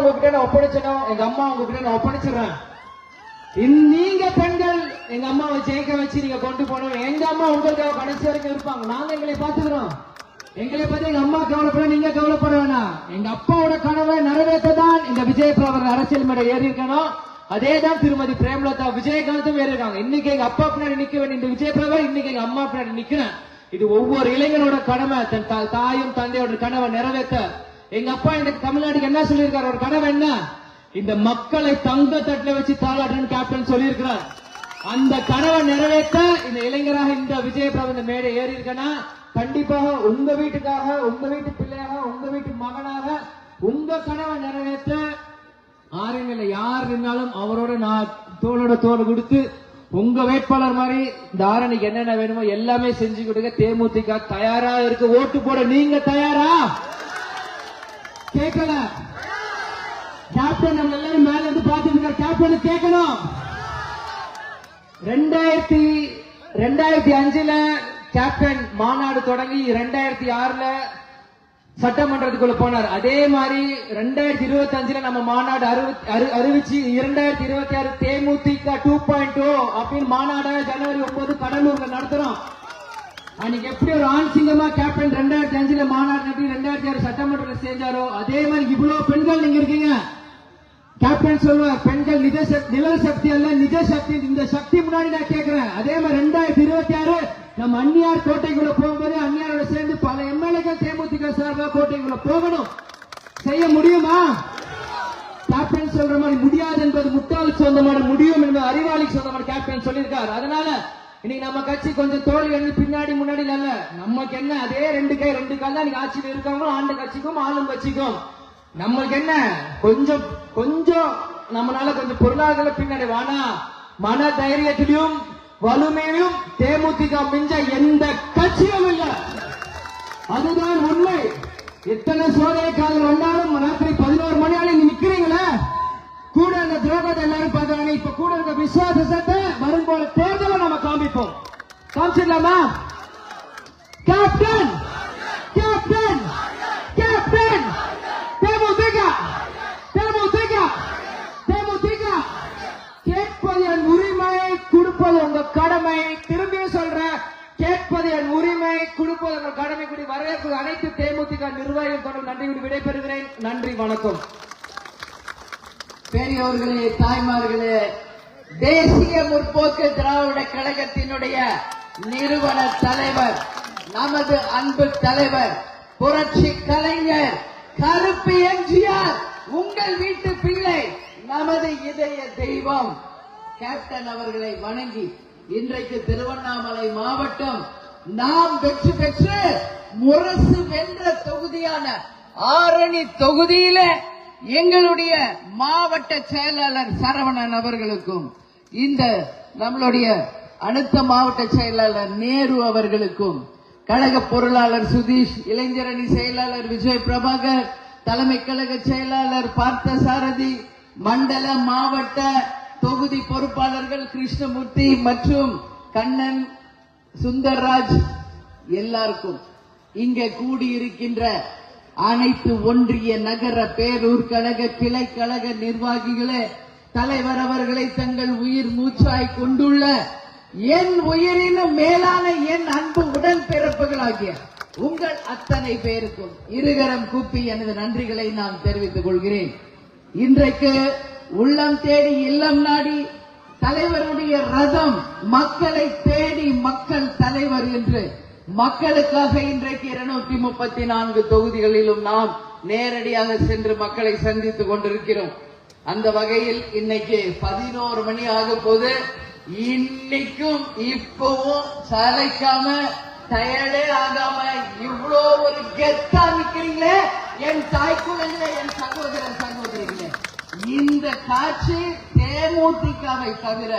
உங்ககிட்ட நான் ஒப்படைச்சனும் எங்க அம்மா உங்ககிட்ட நான் ஒப்படைச்சிடுறேன். நீங்க பெண்கள் எங்க அம்மாவை ஜெயிக்க வச்சு நீங்க கொண்டு போனோம் எங்க அம்மா உங்களுக்காக கடைசி வரைக்கும் இருப்பாங்க. நாங்க எங்களை பாத்துக்கிறோம் எங்களை பத்தி எங்க அம்மா கவலைப்பட நீங்க கவலைப்பட வேணாம். எங்க அப்பாவோட கனவை நிறைவேற்ற தான் இந்த விஜய் பிரபர் அரசியல் மேடை ஏறி இருக்கணும் அதே தான் திருமதி பிரேமலதா விஜயகாந்தும் ஏறி இருக்காங்க இன்னைக்கு எங்க அப்பா பின்னாடி நிக்க வேண்டிய இந்த விஜய் இன்னைக்கு எங்க அம்மா பின்னாடி நிக்கிறேன். இது ஒவ்வொரு இளைஞனோட கடமை தன் தாயும் தந்தையோட கனவை நிறைவேற்ற எங்க அப்பா எனக்கு தமிழ்நாட்டுக்கு என்ன சொல்லியிருக்காரு? ஒரு கனவு என்ன? இந்த மக்களை தங்க தட்டில் வச்சு தாளாட்டுன்னு கேப்டன் சொல்லியிருக்கிறார். அந்த கனவை நிறைவேற்ற இந்த இளைஞராக இந்த விஜயபிரபு இந்த மேடை ஏறி இருக்கனா கண்டிப்பாக உங்க வீட்டுக்காக உங்க வீட்டு பிள்ளையாக உங்க வீட்டு மகனாக உங்க கனவை நிறைவேற்ற ஆரணியில யார் இருந்தாலும் அவரோட நான் தோளோட தோல் கொடுத்து உங்க வேட்பாளர் மாதிரி இந்த ஆரணிக்கு என்னென்ன வேணுமோ எல்லாமே செஞ்சு கொடுக்க தேமுதிக தயாரா இருக்கு. ஓட்டு போட நீங்க தயாரா? கேட்கல. கேப்டன் நம்ம எல்லாரும் மேல இருந்து பார்த்துட்டு கேப்டன் கேட்கணும். ரெண்டாயிரத்தி ரெண்டாயிரத்தி அஞ்சுல கேப்டன் மாநாடு தொடங்கி ரெண்டாயிரத்தி ஆறுல சட்டமன்றத்துக்குள்ள போனார். அதே மாதிரி ரெண்டாயிரத்தி இருபத்தி அஞ்சுல நம்ம மாநாடு அறிவிச்சு இரண்டாயிரத்தி இருபத்தி ஆறு தேமுதிக டூ பாயிண்ட் டூ அப்படின்னு மாநாடு ஜனவரி ஒன்பது கடலூர்ல நடத்துறோம். அன்னைக்கு எப்படி ஒரு ஆண் சிங்கமா கேப்டன் ரெண்டாயிரத்தி அஞ்சுல மாநாடு நடத்தி ரெண்டாயிரத்தி ஆறு சட்டமன்றத்தில் சேர்ந்தாரோ அதே மாதிரி இவ்வளவு பெண்கள் நீங்க இருக்கீங்க. கேப்டன் சொல்லுவார் பெண்கள் நிஜ சக்தி நிழல் சக்தி அல்ல நிஜ சக்தி. இந்த சக்தி முன்னாடி நான் கேட்கிறேன். அதே மாதிரி ரெண்டாயிரத்தி இருபத்தி ஆறு நம்ம அந்நியார் கோட்டைக்குள்ள போகும்போது அந்நியாரோட சேர்ந்து பல எம்எல்ஏக்கள் தேமுதிக சார்பாக கோட்டைக்குள்ள போகணும். செய்ய முடியுமா? கேப்டன் சொல்ற மாதிரி முடியாது என்பது முட்டாளுக்கு சொந்தமான முடியும் என்பது அறிவாளிக்கு சொந்தமான கேப்டன் சொல்லியிருக்காரு. அதனால இன்னைக்கு நம்ம கட்சி கொஞ்சம் தோல்வி பின்னாடி முன்னாடி நல்ல நமக்கு என்ன? அதே ரெண்டு கை ரெண்டு கால் தான் நீங்க ஆட்சியில் இருக்கவங்களும் ஆண்ட கட்சிக்கும் ஆளும் கட்சிக்கும். நம்மளுக்கு என்ன? கொஞ்சம் கொஞ்சம் நம்மளால கொஞ்சம் பொருளாதார பின்னாடி வானா மன தைரியத்திலையும் வலுமையிலும் தேமுதிக மிஞ்ச எந்த கட்சியும் இல்ல. அதுதான் உண்மை. எத்தனை சோதனை காலம் வந்தாலும் ராத்திரி பதினோரு மணி ஆளு நீங்க கூட அந்த துரோகத்தை எல்லாரும் பார்க்கறாங்க. இப்ப கூட இருக்க விசுவாசத்தை ஒரு தேர்தலை நம்ம காமிப்போம் காமிச்சிடலாமா? கேப்டன்! கேப்டன்! கேப்டன்! தேமுதிக! தேமுதிக! தேமுதிக! கேட்பது என் உரிமை கொடுப்பது உங்க கடமை. திரும்பியும் சொல்ற கேட்பது என் உரிமை கொடுப்பது உங்க கடமை. கூடி வரவேற்பு அனைத்து தேமுதிக நிர்வாகிகள் தொடர்பு நன்றி கூடி விடைபெறுகிறேன். நன்றி வணக்கம். பெரியவர்களே தாய்மார்களே தேசிய முற்போக்கு திராவிட கழகத்தினுடைய நிறுவன தலைவர் நமது அன்பு தலைவர் புரட்சி கலைஞர் கருப்பு எம்ஜிஆர் உங்கள் வீட்டு பிள்ளை நமது இதய தெய்வம். கேப்டன் அவர்களை வணங்கி இன்றைக்கு திருவண்ணாமலை மாவட்டம் நாம் வெற்றி பெற்று முரசு வென்ற தொகுதியான ஆரணி தொகுதியில எங்களுடைய மாவட்ட செயலாளர் சரவணன் அவர்களுக்கும் இந்த நம்மளுடைய அடுத்த மாவட்ட செயலாளர் நேரு அவர்களுக்கும் கழக பொருளாளர் சுதீஷ் இளைஞரணி செயலாளர் விஜய் பிரபாகர் தலைமை கழக செயலாளர் பார்த்த சாரதி மண்டல மாவட்ட தொகுதி பொறுப்பாளர்கள் கிருஷ்ணமூர்த்தி மற்றும் கண்ணன் சுந்தர்ராஜ் எல்லாருக்கும் இங்கே கூடியிருக்கின்ற அனைத்து ஒன்றிய நகர பேரூர் கழக கிளை கழக நிர்வாகிகளே தலைவர் அவர்களை தங்கள் உயிர் மூச்சாய் கொண்டுள்ள என் உயிரினும் மேலான என் அன்பு உடன் பிறப்புகளாகிய உங்கள் அத்தனை பேருக்கும் இருகரம் கூப்பி எனது நன்றிகளை நான் தெரிவித்துக் கொள்கிறேன். இன்றைக்கு உள்ளம் தேடி இல்லம் நாடி தலைவருடைய ரதம் மக்களை தேடி மக்கள் தலைவர் என்று மக்களுக்காக இன்றைக்கு இருநூத்தி முப்பத்தி நான்கு தொகுதிகளிலும் நாம் நேரடியாக சென்று மக்களை சந்தித்துக் கொண்டிருக்கிறோம். அந்த வகையில் இன்னைக்கு பதினோரு மணி ஆக போது இன்னைக்கும் இப்பவும் சலைக்காம டயர்டே ஆகாம இவ்வளோ ஒரு கெத்தா நிக்கிறீங்களே? என் தாய்க்கும் இல்லை என் சகோதரன் சகோதரிகளே இந்த காட்சி தேமுதிகவை தவிர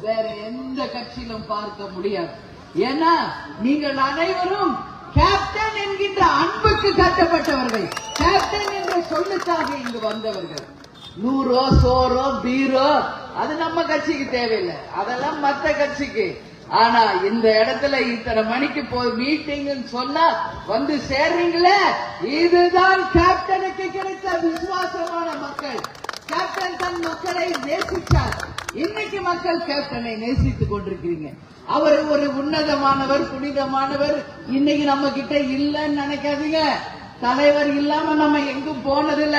வேற எந்த கட்சியிலும் பார்க்க முடியாது. ஏன்னா நீங்கள் அனைவரும் கேப்டன் என்கின்ற அன்புக்கு கட்டப்பட்டவர்கள். கேப்டன் என்ற சொல்லுக்காக இங்கு வந்தவர்கள். நூறோ சோரோ பீரோ அது நம்ம கட்சிக்கு தேவையில்லை. அதெல்லாம் மத்த கட்சிக்கு. ஆனா இந்த இடத்துல இத்தனை மணிக்கு போய் மீட்டிங் சொன்னா வந்து சேர்றீங்களே? இதுதான் கேப்டனுக்கு கிடைத்த விசுவாசமான மக்கள். கேப்டன் தன் மக்களை நேசித்தார் இன்னைக்கு மக்கள் கேப்டனை நேசித்துக் கொண்டிருக்கிறீங்க. அவர் ஒரு உன்னதமானவர் புனிதமானவர். இன்னைக்கு நம்ம கிட்ட இல்லைன்னு நினைக்காதீங்க. தலைவர் இல்லாம நம்ம எங்கும் போனதில்ல.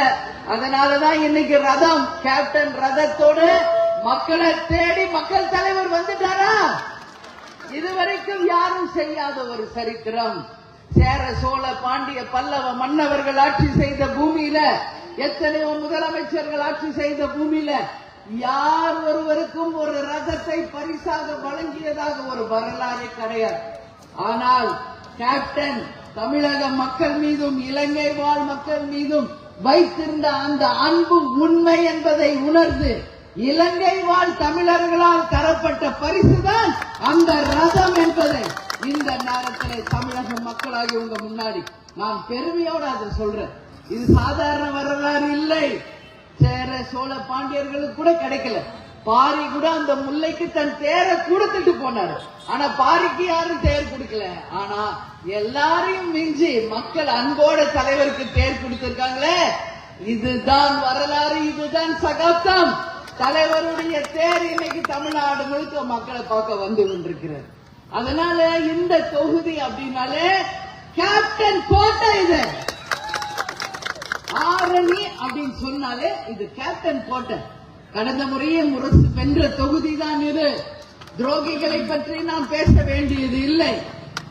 அதனாலதான் இன்னைக்கு ரதம் கேப்டன் ரதத்தோடு மக்களை தேடி மக்கள் தலைவர் வந்துட்டாரா? இதுவரைக்கும் யாரும் செய்யாத ஒரு சரித்திரம். சேர சோழ பாண்டிய பல்லவ மன்னவர்கள் ஆட்சி செய்த பூமியில எத்தனையோ முதலமைச்சர்கள் ஆட்சி செய்த பூமியில யார் ஒருவருக்கும் ஒரு ரதத்தை பரிசாக வழங்கியதாக ஒரு வரலாறு கிடையாது. ஆனால் கேப்டன் தமிழக மக்கள் மீதும் இலங்கை வாழ் மக்கள் மீதும் வைத்திருந்த அந்த அன்பு உண்மை என்பதை உணர்ந்து இலங்கை வாழ் தமிழர்களால் தரப்பட்ட பரிசுதான் அந்த ரதம் என்பதை இந்த நேரத்தில் தமிழக மக்களாகி உங்க முன்னாடி நான் பெருமையோட அதை சொல்றேன். இது சாதாரண வரலாறு இல்லை. சேர சோழ பாண்டியர்களுக்கு கூட கிடைக்கல. பாரி கூட அந்த முல்லைக்கு தன் தேரை கொடுத்துட்டு போனாரு. ஆனா பாரிக்கு யாரும் தேர் கொடுக்கல. ஆனா எல்லாரையும் மிஞ்சி மக்கள் அன்போட தலைவருக்கு தேர் கொடுத்திருக்காங்களே இதுதான் வரலாறு இதுதான் சகாப்தம் தலைவருடைய தேர் இன்னைக்கு தமிழ்நாடு முழுக்க மக்களை பார்க்க வந்து கொண்டிருக்கிறார் அதனால இந்த தொகுதி அப்படின்னாலே கேப்டன் கோட்டை இது. ஆரணி அப்படின்னு சொன்னாலே இது கேப்டன் கோட்டை கடந்த முறையே முரசு வென்ற தொகுதி தான் இது. துரோகிகளை பற்றி நாம் பேச வேண்டியது இல்லை.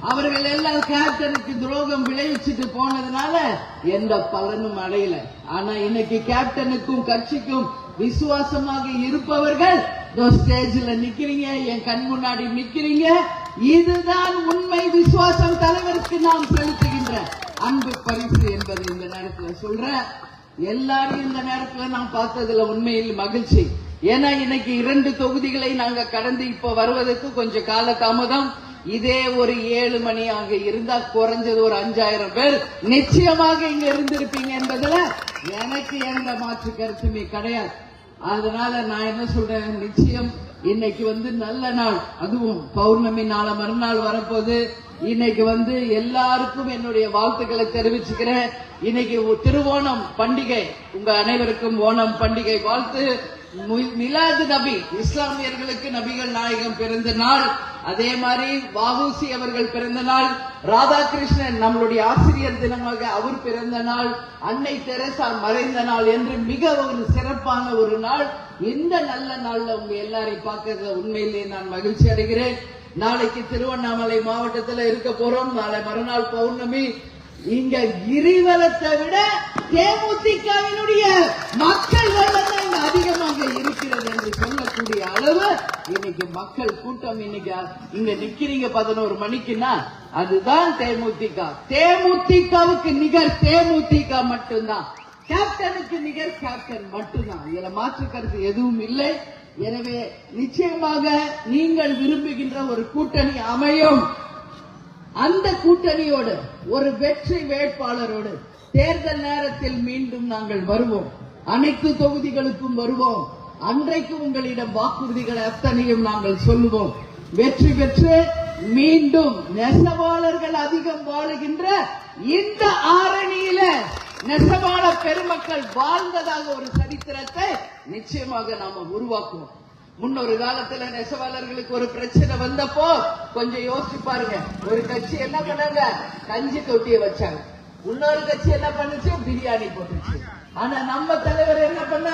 அவர்கள் எல்லாம் கேப்டனுக்கு துரோகம் விளைவிச்சுட்டு போனதுனால எந்த பலனும் அடையல. ஆனா இன்னைக்கு கேப்டனுக்கும் கட்சிக்கும் விசுவாசமாக இருப்பவர்கள் ஸ்டேஜ்ல நிக்கிறீங்க என் கண் முன்னாடி நிக்கிறீங்க இதுதான் உண்மை விசுவாசம் தலைவருக்கு நாம் செலுத்துகின்ற அன்பு பரிசு என்பதை இந்த நேரத்தில் சொல்றேன் எல்லாரும் இந்த நேரத்துல நான் பார்த்ததுல உண்மையில் மகிழ்ச்சி. ஏன்னா இன்னைக்கு இரண்டு தொகுதிகளை நாங்க கடந்து இப்ப வருவதற்கு கொஞ்சம் கால தாமதம் இதே ஒரு ஏழு மணி ஆக இருந்தா குறைஞ்சது ஒரு அஞ்சாயிரம் பேர் நிச்சயமாக இங்க இருந்திருப்பீங்க என்பதுல எனக்கு எந்த மாற்று கருத்துமே கிடையாது. அதனால நான் என்ன சொல்றேன் நிச்சயம் இன்னைக்கு வந்து நல்ல நாள். அதுவும் பௌர்ணமி நாளை மறுநாள் வரப்போது இன்னைக்கு வந்து எல்லாருக்கும் என்னுடைய வாழ்த்துக்களை தெரிவிச்சுக்கிறேன். இன்னைக்கு திருவோணம் பண்டிகை. உங்க அனைவருக்கும் ஓணம் பண்டிகை வாழ்த்து. மிலாது நபி இஸ்லாமியர்களுக்கு நபிகள் நாயகம் பிறந்த நாள். அதே மாதிரி வாவூசி அவர்கள் பிறந்த நாள். ராதாகிருஷ்ணன் நம்மளுடைய ஆசிரியர் தினமாக அவர் பிறந்த நாள். அன்னை தெரசா மறைந்த நாள் என்று மிக ஒரு சிறப்பான ஒரு நாள். இந்த நல்ல நாள்ல உங்க எல்லாரையும் பார்க்கறது உண்மையிலேயே நான் மகிழ்ச்சி அடைகிறேன். நாளைக்கு திருவண்ணாமலை மாவட்டத்துல இருக்க போறோம். நாளை மறுநாள் பௌர்ணமி. இங்க கிரிவலத்தை விட தேமுதிகவினுடைய மக்கள் வெள்ளம் அதிகமாக இருக்கிறது என்று சொல்லக்கூடிய அளவு இன்னைக்கு மக்கள் கூட்டம் இன்னைக்கு இங்க நிக்கிறீங்க பதினோரு மணிக்குன்னா அதுதான் தேமுதிக. தேமுதிகவுக்கு நிகர் தேமுதிக மட்டும்தான். கேப்டனுக்கு நிகர் கேப்டன் மட்டும்தான். இதுல மாற்று கருத்து எதுவும் இல்லை. எனவே நிச்சயமாக நீங்கள் விரும்புகின்ற ஒரு கூட்டணி அமையும். அந்த கூட்டணியோடு ஒரு வெற்றி வேட்பாளரோடு தேர்தல் நேரத்தில் மீண்டும் நாங்கள் வருவோம். அனைத்து தொகுதிகளுக்கும் வருவோம். அன்றைக்கு உங்களிடம் வாக்குறுதிகளை அத்தனையும் நாங்கள் சொல்லுவோம். வெற்றி பெற்று மீண்டும் நெசவாளர்கள் அதிகம் வாழுகின்ற இந்த ஆரணியில நெசவாள பெருமக்கள் வாழ்ந்ததாக ஒரு சரித்திரத்தை நிச்சயமாக நாம உருவாக்குவோம். முன்னொரு காலத்துல நெசவாளர்களுக்கு ஒரு பிரச்சனை வந்தப்போ கொஞ்சம் யோசிச்சு பாருங்க. ஒரு கட்சி என்ன பண்ணாங்க? கஞ்சி தொட்டியை வச்சாங்க. இன்னொரு கட்சி என்ன பண்ணுச்சு? பிரியாணி போட்டுச்சு. ஆனா நம்ம தலைவர் என்ன பண்ண?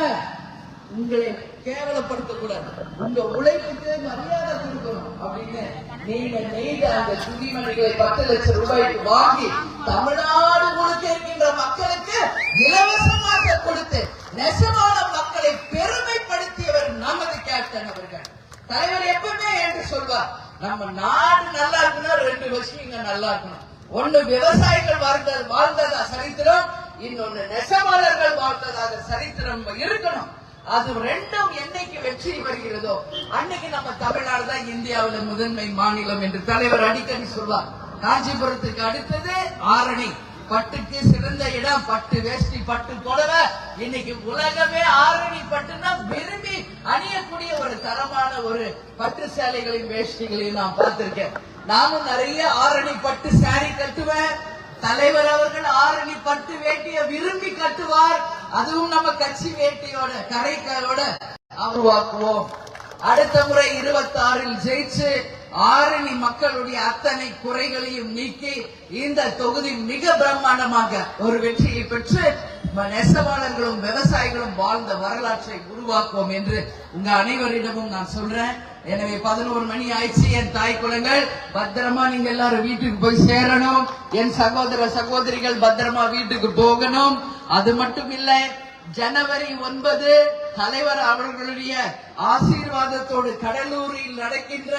உங்களை கேவலப்படுத்த கூடாது உங்க உழைப்புக்கு மரியாதை கொடுக்கணும் அப்படின்னு நீங்க நெய்த அந்த துணிமணிகளை பத்து லட்சம் ரூபாய்க்கு வாங்கி தமிழ்நாடு முழுக்க இருக்கின்ற மக்களுக்கு இலவசமாக கொடுத்து நெசமான மக்களை பெருமைப்படுத்தியவர் நமது கேப்டன் அவர்கள். தலைவர் எப்பவுமே என்று சொல்வார் நம்ம நாடு நல்லா இருக்குன்னா ரெண்டு வருஷம் நல்லா இருக்கணும். ஒண்ணு விவசாயிகள் வாழ்ந்த வாழ்ந்ததா சரித்திரம் இன்னொன்னு நெசவாளர்கள் வாழ்ந்ததாக சரித்திரம் இருக்கணும். அது ரெண்டும் என்னைக்கு வெற்றி வருகிறதோ அன்னைக்கு நம்ம தமிழ்நாடு தான் இந்தியாவில் முதன்மை மாநிலம் என்று தலைவர் அடிக்கடி சொல்வார். காஞ்சிபுரத்துக்கு அடுத்தது ஆரணி. பட்டுக்கு சிறந்த இடம் பட்டு வேஷ்டி பட்டு புடவை. இன்னைக்கு உலகமே ஆரணி பட்டுன்னா விரும்பி அணியக்கூடிய ஒரு தரமான ஒரு பட்டு சேலைகளையும் வேஷ்டிகளையும் நான் பார்த்திருக்கேன். நானும் நிறைய ஆரணி பட்டு சாரி கட்டுவேன். தலைவர் அவர்கள் ஆரணி பட்டு வேட்டிய விரும்பி கட்டுவார். அதுவும் நம்ம கட்சி வேட்டியோட கரைக்காலோட. உருவாக்குவோம் அடுத்த முறை இருபத்தி ஆறில் ஜெயிச்சு ஆரணி மக்களுடைய அத்தனை குறைகளையும் நீக்கி இந்த தொகுதி மிக பிரம்மாண்டமாக ஒரு வெற்றியை பெற்று நெசவாளர்களும் விவசாயிகளும் வாழ்ந்த வரலாற்றை உருவாக்குவோம் என்று உங்க அனைவரிடமும் நான் சொல்றேன். எனவே பதினோரு மணி ஆயிடுச்சு. என் தாய் குலங்கள் பத்திரமா நீங்க எல்லாரும் வீட்டுக்கு போய் சேரணும். என் சகோதர சகோதரிகள் பத்திரமா வீட்டுக்கு போகணும். அது மட்டும் இல்லை ஜனவரி ஒன்பது தலைவர் அவர்களுடைய ஆசீர்வாதத்தோடு கடலூரில் நடக்கின்ற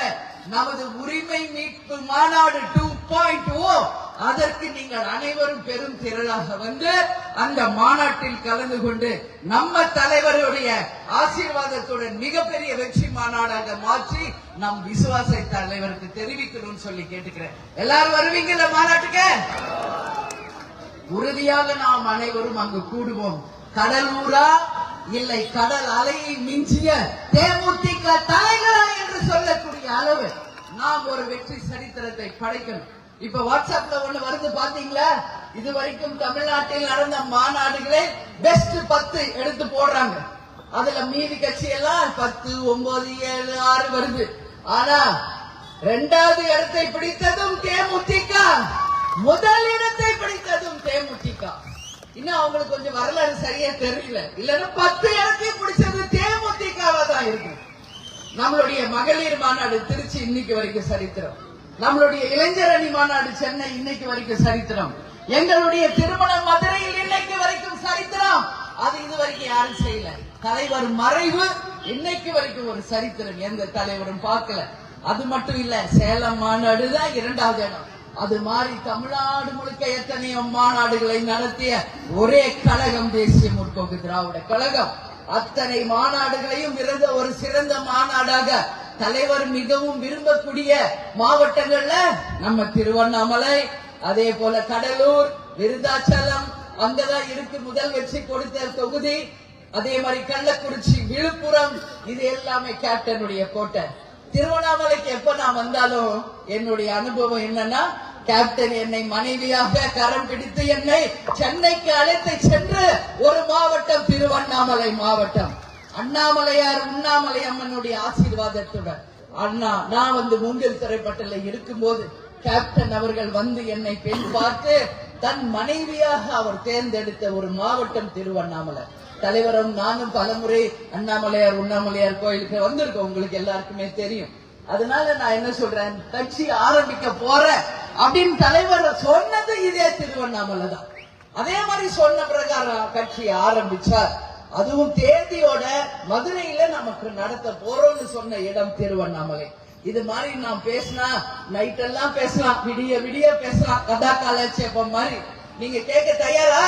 நமது உரிமை மீட்பு மாநாடு டூ பாயிண்ட் ஓ அதற்கு நீங்கள் அனைவரும் பெரும் திரளாக வந்து அந்த மாநாட்டில் கலந்து கொண்டு நம்ம தலைவருடைய ஆசீர்வாதத்துடன் மிகப்பெரிய வெற்றி மாநாடாக மாற்றி நம் விசுவாச தலைவருக்கு தெரிவிக்கணும்னு சொல்லி கேட்டுக்கிறேன். எல்லாரும் வருவீங்கல்ல மாநாட்டுக்கு? உறுதியாக நாம் அனைவரும் அங்கு கூடுவோம். கடலூரா இல்லை கடல் அலையை மிஞ்சிய தேமுதிக தலைவரா என்று சொல்லக்கூடிய அளவு. நாம் ஒரு வெற்றி சரித்திரத்தை படைக்கணும். இப்ப வாட்ஸ்அப்ல ஒண்ணு வருது பாத்தீங்களா இது வரைக்கும் தமிழ்நாட்டில் நடந்த மாநாடுகளே பெஸ்ட் பத்து எடுத்து போடுறாங்க. அதுல மீதி கட்சி எல்லாம் பத்து ஒன்பது ஏழு ஆறு வருது. ஆனா இரண்டாவது இடத்தை பிடித்ததும் தேமுதிக. முதல் இடத்தை பிடித்ததும் தேமுதிக. இன்னும் அவங்களுக்கு கொஞ்சம் வரலாறு சரியா தெரியல. இல்லன்னா பத்து இடத்தை பிடிச்சது தேமுதிகவா தான் இருக்கு. நம்மளுடைய மகளிர் மாநாடு திருச்சி இன்னைக்கு வரைக்கும் சரித்திரம். நம்மளுடைய இளைஞர் அணி மாநாடு சென்னை இன்னைக்கு வரைக்கும் சரித்திரம். எங்களுடைய திருமணம் மதுரையில் இன்னைக்கு வரைக்கும் சரித்திரம். அது இது வரைக்கும் யாரும் செய்யல. தலைவர் மறைவு இன்னைக்கு வரைக்கும் ஒரு சரித்திரம். எந்த தலைவரும் பார்க்கல. அது மட்டும் இல்ல சேலம் மாநாடு தான் இரண்டாவது இடம். அது மாதிரி தமிழ்நாடு முழுக்க எத்தனையோ மாநாடுகளை நடத்திய ஒரே கழகம் தேசிய முற்போக்கு திராவிட கழகம். அத்தனை மாநாடுகளையும் இருந்த ஒரு சிறந்த மாநாடாக தலைவர் மிகவும் விரும்பக்கூடிய மாவட்டங்கள்ல நம்ம திருவண்ணாமலை அதே போல கடலூர் விருதாச்சலம் அங்கதான் இருக்கு முதல் வெற்றி கொடுத்த தொகுதி. அதே மாதிரி கள்ளக்குறிச்சி விழுப்புரம் இது எல்லாமே கேப்டனுடைய கோட்டை. திருவண்ணாமலைக்கு எப்ப நான் வந்தாலும் என்னுடைய அனுபவம் என்னன்னா கேப்டன் என்னை மனைவியாக கரம் பிடித்து என்னை சென்னைக்கு அழைத்து சென்று ஒரு மாவட்டம் திருவண்ணாமலை மாவட்டம். அண்ணாமலையார் உண்ணாமலை அம்மனுடைய ஆசீர்வாதத்துடன். அண்ணா நான் வந்து மூங்கில் திரைப்பட்டில இருக்கும்போது கேப்டன் அவர்கள் வந்து என்னை பெண் பார்த்து தன் மனைவியாக அவர் தேர்ந்தெடுத்த ஒரு மாவட்டம் திருவண்ணாமலை. தலைவரும் நானும் பலமுறை அண்ணாமலையார் உண்ணாமலையார் கோயிலுக்கு வந்திருக்கோம். உங்களுக்கு எல்லாருக்குமே தெரியும். அதனால நான் என்ன சொல்றேன்? கட்சி ஆரம்பிக்க போறேன். அப்படின்னு தலைவர் சொன்னது இதே திருவண்ணாமலை தான். அதே மாதிரி சொன்ன பிரகாரம் கட்சி ஆரம்பிச்சார். அதுவும் தேதியோட மதுரையில நமக்கு நடத்த போறோம்னு சொன்ன இடம் திருவண்ணாமலை. இது மாதிரி நாம் பேசினா நைட் எல்லாம் பேசலாம். விடிய விடிய பேசலாம். கதா காலட்சேபம் மாதிரி. நீங்க கேட்க தயாரா?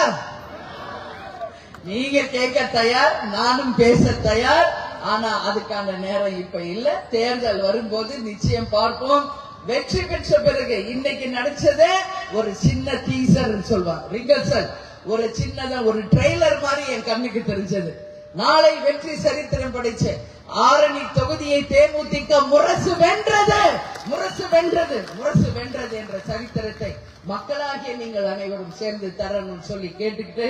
நீங்க கேட்க தயார் நானும் பேச தயார். ஆனா அதுக்கான நேரம் இப்ப இல்ல. தேர்தல் வரும்போது நிச்சயம் பார்ப்போம். வெற்றி பெற்ற பிறகு இன்னைக்கு நடிச்சதே ஒரு சின்ன டீசர் சொல்வாங்க. ரிகர்சல் ஒரு சின்னதா ஒரு ட்ரெய்லர் மாதிரி என் கண்ணுக்கு தெரிஞ்சது. நாளை வெற்றி சரித்திரம் படைச்ச ஆரணி தொகுதியை தேமுதிக முரசு வென்றது. முரசு வென்றது. முரசு வென்றது என்ற சரித்திரத்தை மக்களாகிய நீங்கள் அனைவரும் சேர்ந்து தரணும் சொல்லி கேட்டுக்கிட்டு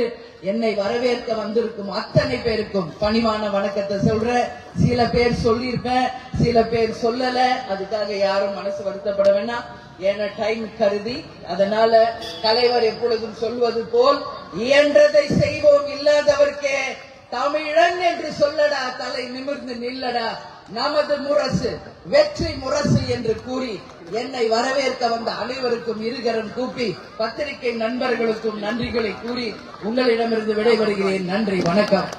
என்னை வரவேற்க வந்திருக்கும் அத்தனை பேருக்கும் பணிவான வணக்கத்தை சொல்றேன் சில பேர் சொல்லியிருப்பேன் சில பேர் சொல்லல. அதுக்காக யாரும் மனசு வருத்தப்பட வேணாம் ஏன்னா டைம் கருதி அதனால தலைவர் எப்பொழுதும் சொல்வது போல் இயன்றதை செய்வோம் இல்லாதவர்க்கே தமிழன் என்று சொல்லடா தலை நிமிர்ந்து நில்லடா. நமது முரசு வெற்றி முரசு என்று கூறி என்னை வரவேற்க வந்த அனைவருக்கும் இருகரம் கூப்பி பத்திரிகை நண்பர்களுக்கும் நன்றிகளை கூறி உங்களிடமிருந்து விடைபெறுகிறேன். நன்றி வணக்கம்.